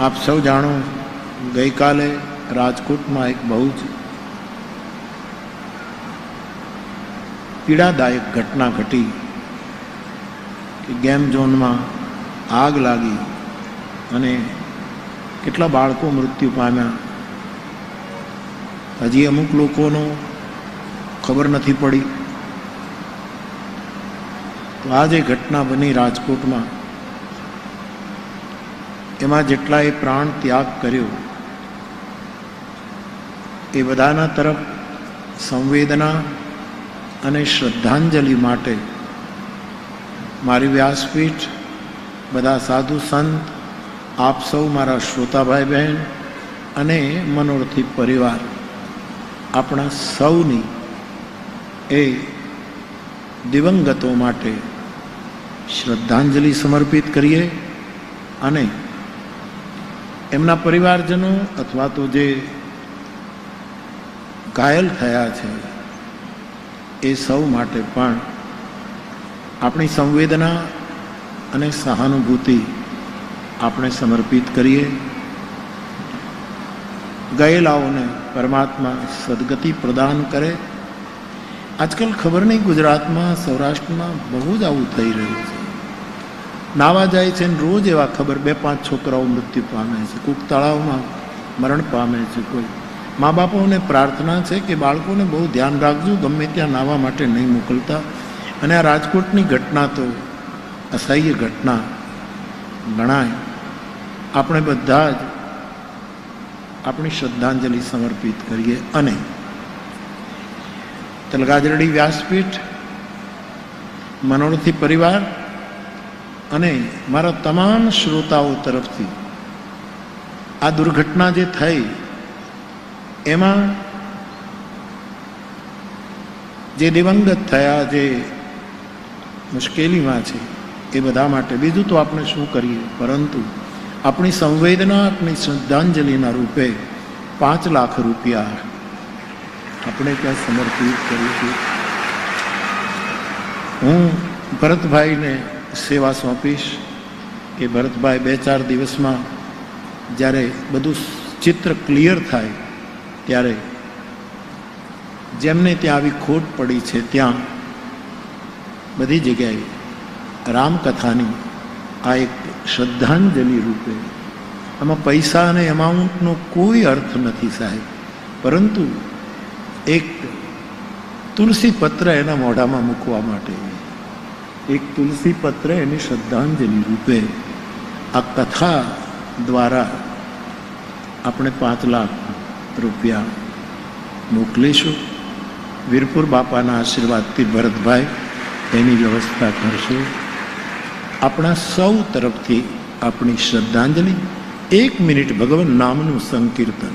આપ સૌ જાણો, ગઈકાલે રાજકોટમાં એક બહુ જ પીડાદાયક ઘટના ઘટી કે ગેમ ઝોનમાં આગ લાગી અને કેટલા બાળકો મૃત્યુ પામ્યા. હજી અમુક લોકોનો ખબર નથી પડી. તો આ જે ઘટના બની રાજકોટમાં એમાં જેટલાએ પ્રાણ ત્યાગ કર્યો, એ બધાના તરફ સંવેદના અને શ્રદ્ધાંજલિ માટે મારી વ્યાસપીઠ, બધા સાધુ સંત, આપ સૌ મારા શ્રોતાભાઈ બહેન અને મનોરથી પરિવાર, આપણા સૌની એ દિવંગતો માટે શ્રદ્ધાંજલિ સમર્પિત કરીએ અને એમના પરિવારજનો અથવા તો જે ઘાયલ થયા છે, એ સૌ માટે પણ આપણી સંવેદના અને સહાનુભૂતિ આપણે સમર્પિત કરીએ. ગયેલાઓને પરમાત્મા સદગતિ પ્રદાન કરે. આજકાલ ખબર નહીં ગુજરાતમાં, સૌરાષ્ટ્રમાં બહુ જ આવું થઈ રહ્યું છે. નાવા જાય છે ને રોજ એવા ખબર, બે પાંચ છોકરાઓ મૃત્યુ પામે છે, કોઈક તળાવમાં મરણ પામે છે કોઈ. મા બાપોને પ્રાર્થના છે કે બાળકોને બહુ ધ્યાન રાખજો, ગમે ત્યાં નાવા માટે નહીં મોકલતા. અને આ રાજકોટની ઘટના તો અસહ્ય ઘટના ગણાય. આપણે બધા જ આપણી શ્રદ્ધાંજલિ સમર્પિત કરીએ. અને તલગાજરડી વ્યાસપીઠ, મનોરથી પરિવાર અને મારા તમામ શ્રોતાઓ તરફથી આ દુર્ઘટના જે થઈ, એમાં જે દિવંગત થયા, જે મુશ્કેલીમાં છે, એ બધા માટે બીજું તો આપણે શું કરીએ? પરંતુ આપણી સંવેદના, આપણી શ્રદ્ધાંજલિના રૂપે પાંચ લાખ રૂપિયા આપણે ત્યાં સમર્પિત કરીશું. હું ભરતભાઈને સેવા સોંપીશ કે ભરતભાઈ બે ચાર દિવસમાં જ્યારે બધું ચિત્ર ક્લિયર થાય ત્યારે જેમને ત્યાં આવી ખોટ પડી છે ત્યાં બધી જગ્યાએ રામકથાની આ એક શ્રદ્ધાંજલિ રૂપે. આમાં પૈસા અને એમાઉન્ટનો કોઈ અર્થ નથી સાહેબ. પરંતુ એક તુલસી પત્ર એના મોઢામાં મૂકવા માટે એક તુલસી પત્ર એની શ્રદ્ધાંજલિ રૂપે આ કથા દ્વારા આપણે પાંચ લાખ રૂપિયા મોકલીશું વીરપુર બાપાના આશીર્વાદથી ભરતભાઈ એની વ્યવસ્થા કરશે આપણા સૌ તરફથી આપણી શ્રદ્ધાંજલિ એક મિનિટ ભગવાન નામનું સંકીર્તન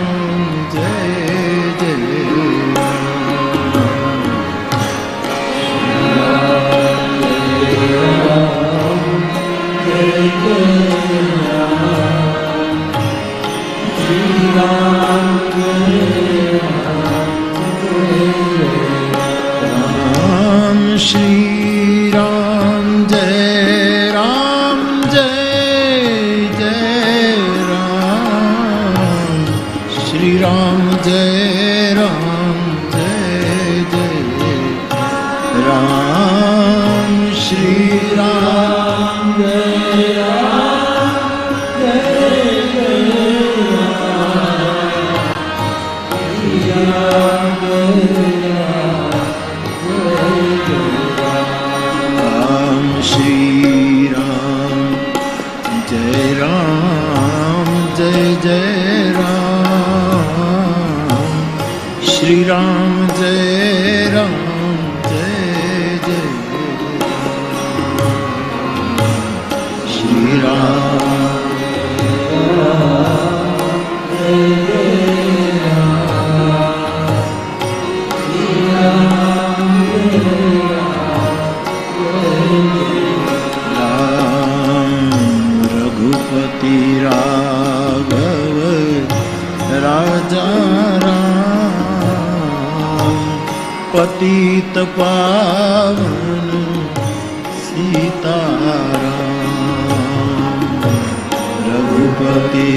Jai Ram, Jai Jai Ram, Ram, Ram, Ram, Ram, Shri Shri પતિત પાવન સીતારામ રઘુપતિ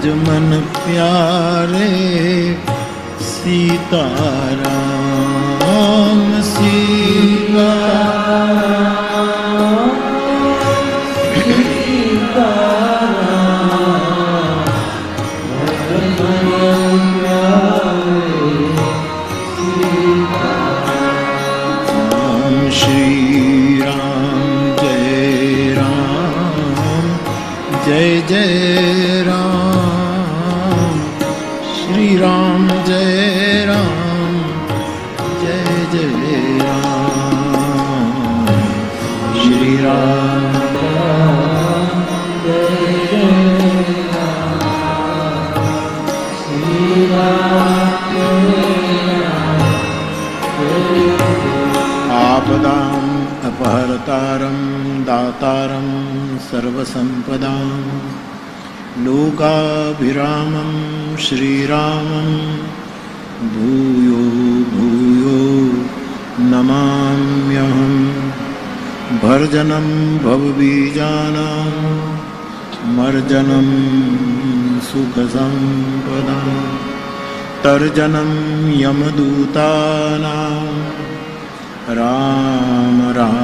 ભજમન પ્યારે સીતારામ સીતા શ્રી રામ જય રામ જય જય રામ. શ્રી રામ આપદામ અપહર્તારમ દાતારમ સર્વસંપદામ. लोकाभिरामं श्रीरामं भूयो भूयो नमाम्यहं भर्जनं भवबीजानां मर्जनं सुखसम्पदां तर्जनं यमदूतानां राम राम